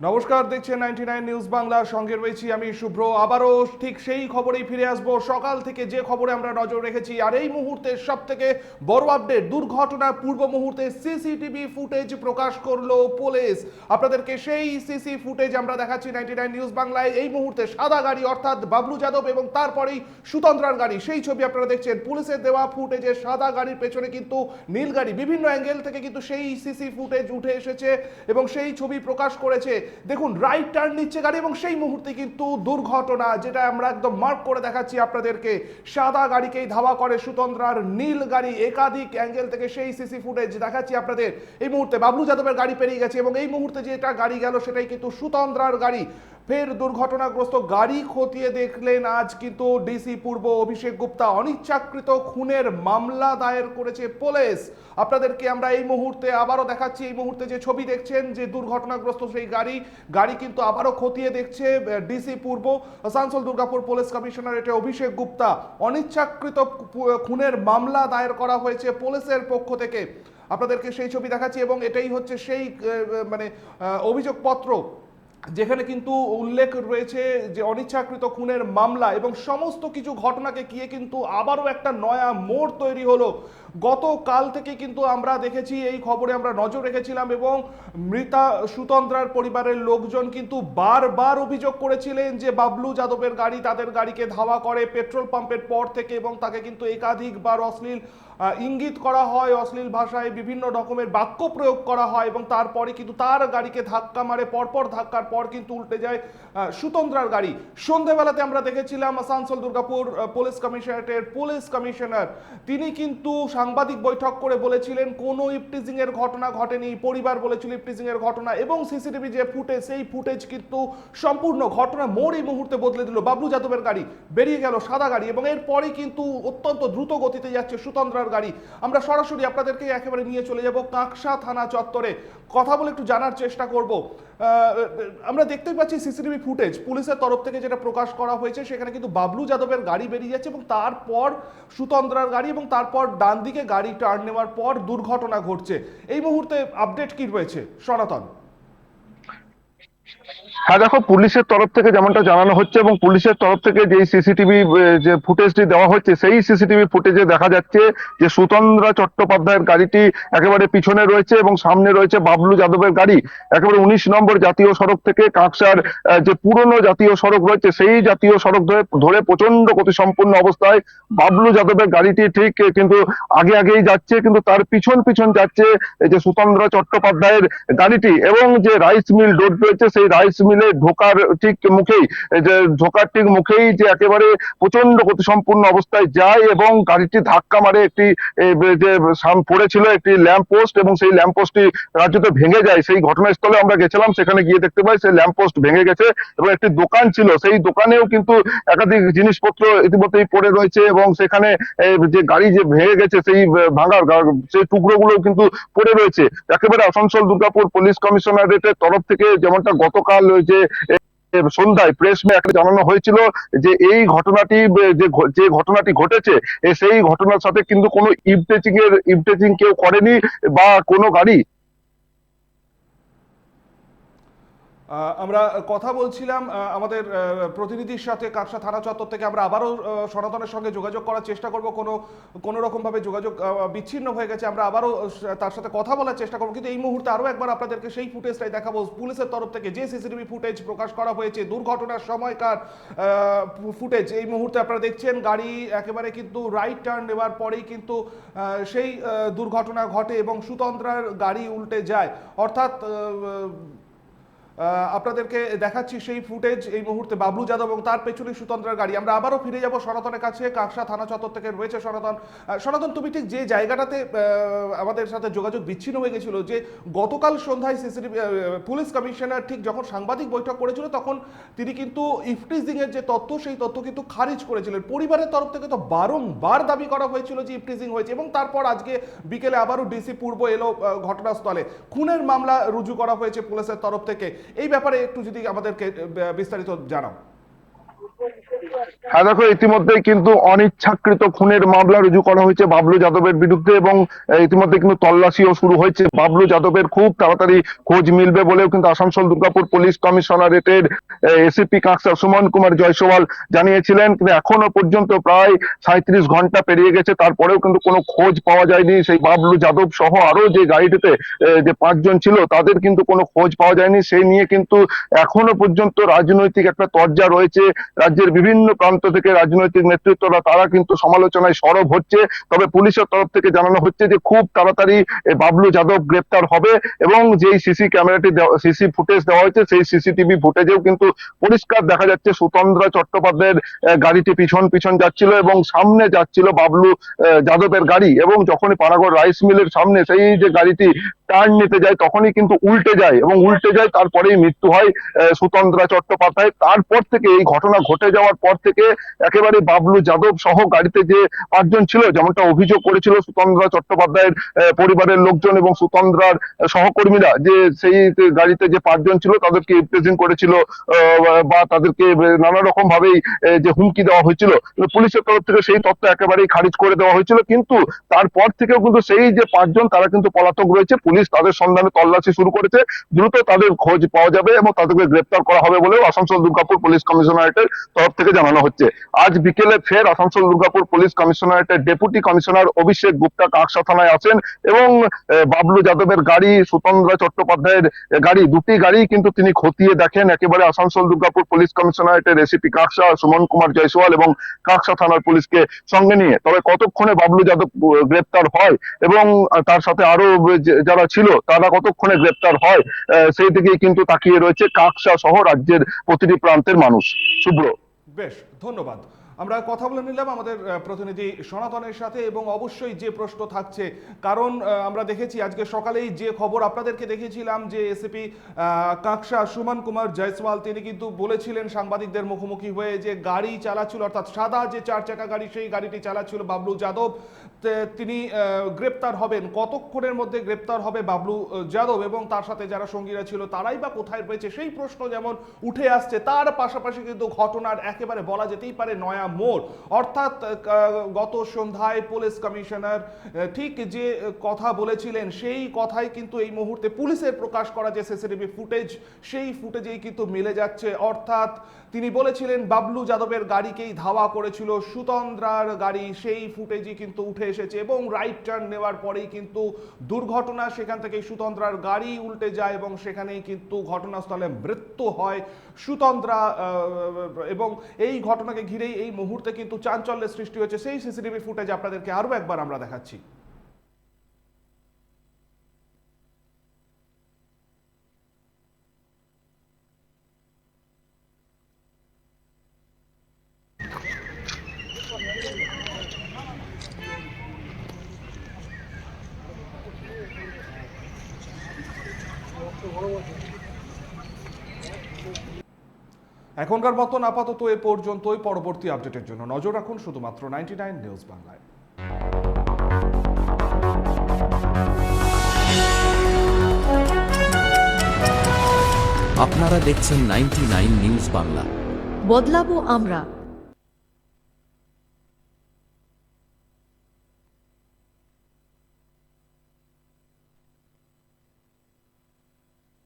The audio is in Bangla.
নমস্কার, দেখছেন নাইনটি নাইন নিউজ বাংলার সঙ্গে রয়েছি আমি শুভ্র, আবারও ঠিক সেই খবরেই ফিরে আসব। সকাল থেকে যে খবরে আমরা নজর রেখেছি, আর এই মুহূর্তে সব থেকে বড় আপডেট দুর্ঘটনার পূর্ব মুহূর্তে সিসিটিভি ফুটেজ প্রকাশ করল পুলিশ আপনাদেরকে সেই সিসি ফুটেজ আমরা দেখাচ্ছি নাইনটি নাইন নিউজ বাংলায় এই মুহূর্তে সাদা গাড়ি, অর্থাৎ বাবলু যাদব এবং তারপরেই সুতন্ত্রার গাড়ি। সেই ছবি আপনারা দেখছেন, পুলিশের দেওয়া ফুটেজে সাদা গাড়ির পেছনে কিন্তু নীল গাড়ি। বিভিন্ন অ্যাঙ্গেল থেকে কিন্তু সেই সিসি ফুটেজ উঠে এসেছে এবং সেই ছবি প্রকাশ করেছে। দেখুন রাইট টার্ন নিচ্ছে গাড়ি এবং সেই মুহূর্তে কিন্তু দুর্ঘটনা যেটা আমরা একদম মার্ক করে দেখাচ্ছি আপনাদেরকে। সাদা গাড়িকেই ধাওয়া করে সুতন্ত্রার নীল গাড়ি, একাধিক অ্যাঙ্গেল থেকে সেই সিসি ফুটেজ দেখাচ্ছি আপনাদের। এই মুহূর্তে বাবলু যাদবের গাড়ি পেরিয়ে গেছে এবং এই মুহূর্তে যেটা গাড়ি গেল সেটাই কিন্তু সুতন্ত্রার গাড়ি। ফের দুর্ঘটনাগ্রস্ত গাড়ি খতিয়ে দেখলেন আজ কিন্তু ডিসি পূর্ব অভিষেক গুপ্তা। অনিচ্ছাকৃত খুনের মামলা দায়ের করেছে পুলিশ। আপনাদেরকে আমরা এই মুহূর্তে আবারও দেখাচ্ছি, এই মুহূর্তে যে ছবি দেখছেন, যে দুর্ঘটনাগ্রস্ত সেই গাড়ি গাড়ি কিন্তু আবারও খতিয়ে দেখছে ডিসি পূর্ব। আসানসোল দুর্গাপুর পুলিশ কমিশনারেটে অভিষেক গুপ্তা। অনিচ্ছাকৃত খুনের মামলা দায়ের করা হয়েছে পুলিশের পক্ষ থেকে। আপনাদেরকে সেই ছবি দেখাচ্ছি এবং এটাই হচ্ছে সেই মানে অভিযোগপত্র। যেখানে কিন্তু উল্লেখ রয়েছে যে অনিচ্ছাকৃত খুনের মামলা এবং সমস্ত কিছু ঘটনাকে গিয়ে কিন্তু আবারও একটা নয়া মোড় তৈরি হলো। গতকাল থেকে কিন্তু আমরা দেখেছি, এই খবরে আমরা নজর রেখেছিলাম এবং মৃতা সুতন্ত্রার পরিবারের লোকজন কিন্তু বারবার অভিযোগ করেছিলেন যে বাবলু যাদবের গাড়ি তাদের গাড়িকে ধাওয়া করে পেট্রোল পাম্পের পর থেকে এবং তাকে কিন্তু একাধিকবার অশ্লীল ইঙ্গিত করা হয়, অশ্লীল ভাষায় বিভিন্ন রকমের বাক্য প্রয়োগ করা হয় এবং তারপরে কিন্তু তার গাড়িকে ধাক্কা মারে, পরপর ধাক্কার পর কিন্তু উল্টে যায় আহ, সুতন্ত্রার গাড়ি। সন্ধেবেলাতে আমরা দেখেছিলাম আসানসোল দুর্গাপুর পুলিশ কমিশনারেটের পুলিশ কমিশনার। তিনি কিন্তু সাংবাদিক বৈঠক করে বলেছিলেন কোনো ইপটিজিং এর ঘটনা ঘটেনি পরিবার বলেছিল ইপটিজিং এর ঘটনা এবং সিসিটিভি যে ফুটেজ সেই ফুটেজ কিন্তু সম্পূর্ণ ঘটনা মোড় এই মুহূর্তে বদলে দিল। বাবলু যাদবের গাড়ি বেরিয়ে গেল সাদা গাড়ি এবং এরপরে কিন্তু অত্যন্ত দ্রুত গতিতে যাচ্ছে সুতন্ত্রার গাড়ি। আমরা সরাসরি আপনাদেরকে একেবারে নিয়ে চলে যাব কাঁকসা থানা চত্বরে। কথা বলে একটু জানার চেষ্টা করব। আমরা দেখতেই পাচ্ছি সিসিটিভি ফুটেজ। পুলিশের তরফ থেকে যেটা প্রকাশ করা হয়েছে, সেখানে কিন্তু বাবলু যাদবের গাড়ি বেরিয়ে যাচ্ছে এবং তারপর সুতন্ত্রার গাড়ি এবং তারপর ডান দিকে গাড়ি টার্ন নেওয়ার পর দুর্ঘটনা ঘটছে। এই মুহূর্তে আপডেট কি রয়েছে? সনাতন। হ্যাঁ দেখো, পুলিশের তরফ থেকে যেমনটা জানানো হচ্ছে এবং পুলিশের তরফ থেকে যে সিসিটিভি যে ফুটেজটি দেওয়া হচ্ছে, সেই সিসিটিভি ফুটেজে দেখা যাচ্ছে যে সুতন্দ্রা চট্টোপাধ্যায়ের গাড়িটি একেবারে পিছনে রয়েছে এবং সামনে রয়েছে বাবলু যাদবের গাড়ি। একেবারে উনিশ নম্বর জাতীয় সড়ক থেকে কাঁকসার যে পুরনো জাতীয় সড়ক রয়েছে, সেই জাতীয় সড়ক ধরে ধরে প্রচণ্ড গতিসম্পন্ন অবস্থায় বাবলু যাদবের গাড়িটি ঠিক কিন্তু আগে আগেই যাচ্ছে, কিন্তু তার পিছন পিছন যাচ্ছে যে সুতন্দ্রা চট্টোপাধ্যায়ের গাড়িটি এবং যে রাইস মিল রোড রয়েছে, সেই রাইস মিলে ঢোকার ঠিক মুখেই যে ঢোকার ঠিক মুখেই যে একেবারে প্রচণ্ড গতিসম্পন্ন অবস্থায় যায় এবং গাড়িটি ধাক্কা মারে একটি যে পড়েছিল একটি ল্যাম্প পোস্ট এবং সেই ল্যাম্প পোস্টটি রাজ্যতে ভেঙে যায়। সেই ঘটনাস্থলে আমরা গেছিলাম, সেখানে গিয়ে দেখতে পাই সেই ল্যাম্প পোস্ট ভেঙে গেছে এবং একটি দোকান ছিল। সেই দোকানেও কিন্তু একাধিক জিনিসপত্র ইতিমধ্যেই পড়ে রয়েছে এবং সেখানে যে গাড়ি যে ভেঙে গেছে সেই ভাঙার সেই টুকরোগুলো কিন্তু পড়ে রয়েছে। একেবারে আসানসোল দুর্গাপুর পুলিশ কমিশনারেটের তরফ থেকে যেমনটা গতকাল যে সন্ধ্যায় প্রেস মে একটা জানানো হয়েছিল যে, এই ঘটনাটি যে ঘটনাটি ঘটেছে সেই ঘটনার সাথে কিন্তু কোনো ইভটেচিং এর ইভটেচিং কেউ করেনি বা কোনো গাড়ি আমরা কথা বলছিলাম আমাদের প্রতিনিধির সাথে কাকসা থানা চত্বর থেকে আমরা আবারও সনাতনের সঙ্গে যোগাযোগ করার চেষ্টা করব। কোনো কোনো রকমভাবে যোগাযোগ বিচ্ছিন্ন হয়ে গেছে, আমরা আবারও তার সাথে কথা বলার চেষ্টা করব। কিন্তু এই মুহূর্তে আরও একবার আপনাদেরকে সেই ফুটেজটাই দেখাবো। পুলিশের তরফ থেকে যে সিসিটিভি ফুটেজ প্রকাশ করা হয়েছে, দুর্ঘটনার সময়কার ফুটেজ এই মুহূর্তে আপনারা দেখছেন। গাড়ি একেবারে কিন্তু রাইট টার্ন নেওয়ার পরেই কিন্তু সেই দুর্ঘটনা ঘটে এবং সুতন্ত্রার গাড়ি উল্টে যায়। অর্থাৎ আপনাদেরকে দেখাচ্ছি সেই ফুটেজ এই মুহূর্তে বাবলু যাদব এবং তার পেছনে সুতন্ত্রার গাড়ি। আমরা আবারও ফিরে যাব সনাতনের কাছে, কাকসা থানা চত্বর থেকে রয়েছে সনাতন। সনাতন, তুমি ঠিক যে জায়গাটাতে আমাদের সাথে যোগাযোগ বিচ্ছিন্ন হয়ে গেছিল যে গতকাল সন্ধ্যায় সিসিটিভি পুলিশ কমিশনার ঠিক যখন সাংবাদিক বৈঠক করেছিল তখন তিনি কিন্তু ইফটিজিং এর যে তথ্য, সেই তথ্য কিন্তু খারিজ করেছিলেন। পরিবারের তরফ থেকে তো বারংবার দাবি করা হয়েছিল যে ইফটিজিং হয়েছে এবং তারপর আজকে বিকেলে আবারও ডিসি পূর্ব এলো ঘটনাস্থলে। খুনের মামলা রুজু করা হয়েছে পুলিশের তরফ থেকে। এই ব্যাপারে একটু যদি আমাদেরকে বিস্তারিত জানাও। দেখো, ইতিমধ্যেই কিন্তু অনিচ্ছাকৃত খুনের মামলা রুজু করা হয়েছে বাবলু যাদবের বিরুদ্ধে এবং ইতিমধ্যে কিন্তু তল্লাশিও শুরু হয়েছে। বাবলু যাদবের খুব তাড়াতাড়ি খোঁজ মিলবে বলেও কিন্তু আসানসোল, দুর্গাপুর পুলিশ কমিশনারেটের এসিপি কাকসা সুমন কুমার জয়সওয়াল জানিয়েছিলেন, কিন্তু এখনও পর্যন্ত প্রায় সাঁত্রিশ ঘণ্টা পেরিয়ে গেছে। তারপরেও কিন্তু কোনো খোঁজ পাওয়া যায়নি। সেই বাবলু যাদব সহ আরও যে গাড়িটিতে যে পাঁচজন ছিল, তাদের কিন্তু কোনো খোঁজ পাওয়া যায়নি। সেই নিয়ে কিন্তু এখনও পর্যন্ত রাজনৈতিক একটা তরজা রয়েছে। রাজ্যের বিভিন্ন প্রান্ত থেকে রাজনৈতিক নেতৃত্বরা, তারা কিন্তু সমালোচনায় সরব হচ্ছে। তবে পুলিশের তরফ থেকে জানানো হচ্ছে যে, খুব তাড়াতাড়ি বাবলু যাদব গ্রেপ্তার হবে এবং যেই সিসি ক্যামেরাটি সিসি ফুটেজ দেওয়া হয়েছে, সেই সিসিটিভি ফুটেজেও কিন্তু পরিষ্কার দেখা যাচ্ছে সুতন্দ্রা চট্টোপাধ্যায়ের গাড়িটি পিছন পিছন যাচ্ছিল এবং সামনে যাচ্ছিল বাবলু যাদবের গাড়ি এবং যখনই পানাগড় রাইস মিলের সামনে সেই যে গাড়িটি টার্ন নিতে যায়, তখনই কিন্তু উল্টে যায় এবং উল্টে যায়, তারপরেই মৃত্যু হয় সুতন্দ্রা চট্টোপাধ্যায়। তারপর থেকে এই ঘটনা ঘটে যাওয়ার পর থেকে একেবারে বাবলু যাদব সহ গাড়িতে যে পাঁচজন ছিল, যেমনটা অভিযোগ করেছিল সুতন্দ্রা চট্টোপাধ্যায়ের পরিবারের লোকজন এবং সুতন্দ্রার সহকর্মীরা যে সেই গাড়িতে যে পাঁচজন ছিল তাদেরকে প্রেজেন্ট করেছিল বা তাদেরকে নানা রকম ভাবেই যে হুমকি দেওয়া হয়েছিল। পুলিশের তরফ থেকে সেই তথ্য একেবারেই খারিজ করে দেওয়া হয়েছিল। কিন্তু তারপর থেকেও কিন্তু সেই যে পাঁচজন, তারা কিন্তু পলাতক রয়েছে। পুলিশ তাদের সন্ধানে তল্লাশি শুরু করেছে। দ্রুত তাদের খোঁজ পাওয়া যাবে এবং তাদেরকে গ্রেপ্তার করা হবে বলেও আসানসোল দুর্গাপুর পুলিশ কমিশনারেটের তরফ থেকে জানানো হচ্ছে। আজ বিকেলে ফের আসানসোল দুর্গাপুর পুলিশ কমিশনারেটের ডেপুটি কমিশনার অভিষেক গুপ্তা কাকসা থানায় আছেন এবং বাবলু যাদবের গাড়ি সুতন্দ্রা চট্টোপাধ্যায়ের গাড়ি, দুটি গাড়ি কিন্তু তিনি খতিয়ে দেখেন। একেবারে আসানসোল দুর্গাপুর পুলিশ কমিশনারেটের এসিপি কাকসা, সুমন কুমার জয়সওয়াল এবং কাকসা থানার পুলিশকে সঙ্গে নিয়ে। তবে কতক্ষণে বাবলু যাদব গ্রেপ্তার হয় এবং তার সাথে আরও যারা ছিল তারা কতক্ষণে গ্রেপ্তার হয় সেই দিকেই কিন্তু তাকিয়ে রয়েছে কাকসা সহ রাজ্যের প্রতিটি প্রান্তের মানুষ। শুভ্র বেশ ধন্যবাদ। আমরা কথা বলে নিলাম আমাদের প্রতিনিধি সনাতনের সাথে এবং অবশ্যই যে প্রশ্ন থাকছে, কারণ আমরা দেখেছি আজকে সকালেই যে খবর আপনাদেরকে দেখেছিলাম যে এসিপি কাকসা সুমন কুমার জয়সওয়াল, তিনি কিন্তু বলেছিলেন সাংবাদিকদের মুখোমুখি হয়ে যে গাড়ি চালাচ্ছিল, অর্থাৎ সাদা যে চার চাকা গাড়ি, সেই গাড়িটি চালাচ্ছিল বাবলু যাদব। তিনি গ্রেপ্তার হবেন। কতক্ষণের মধ্যে গ্রেপ্তার হবে বাবলু যাদব এবং তার সাথে যারা সঙ্গীরা ছিল, তারাই বা কোথায় রয়েছে? সেই প্রশ্ন যেমন উঠে আসছে, তার পাশাপাশি কিন্তু ঘটনার একেবারে বলা যেতেই পারে নয়া মোড়। অর্থাৎ গত সন্ধ্যায় পুলিশ কমিশনার ঠিক যে কথা বলেছিলেন, সেই কথাই কিন্তু এই মুহূর্তে পুলিশের প্রকাশ করা যে সিসিটিভি ফুটেজ, সেই ফুটেজেই কিন্তু মিলে যাচ্ছে। অর্থাৎ তিনি বলেছিলেন, বাবলু যাদবের গাড়িকেই ধাওয়া করেছিল সুতন্দ্রার গাড়ি। সেই ফুটেজই কিন্তু উঠে এসেছে এবং রাইট টার্ন নেওয়ার পরেই কিন্তু দুর্ঘটনা। সেখান থেকে সুতন্দ্রার গাড়ি উল্টে যায় এবং সেখানেই কিন্তু ঘটনাস্থলে মৃত্যু হয় সুতন্দ্রা এবং এই ঘটনাকে ঘিরেই এই মুহূর্তে কিন্তু চাঞ্চল্যের সৃষ্টি হয়েছে। সেই সিসিটিভি ফুটেজ আপনাদেরকে আরও একবার আমরা দেখাচ্ছি। এখনকার মতন আপাতত এ পর্যন্তই পরবর্তী আপডেটের জন্য নজর রাখুন শুধুমাত্র নাইনটি নাইন নিউজ বাংলায় আপনারা দেখছেন নাইনটি নিউজ বাংলা বদলাবো আমরা।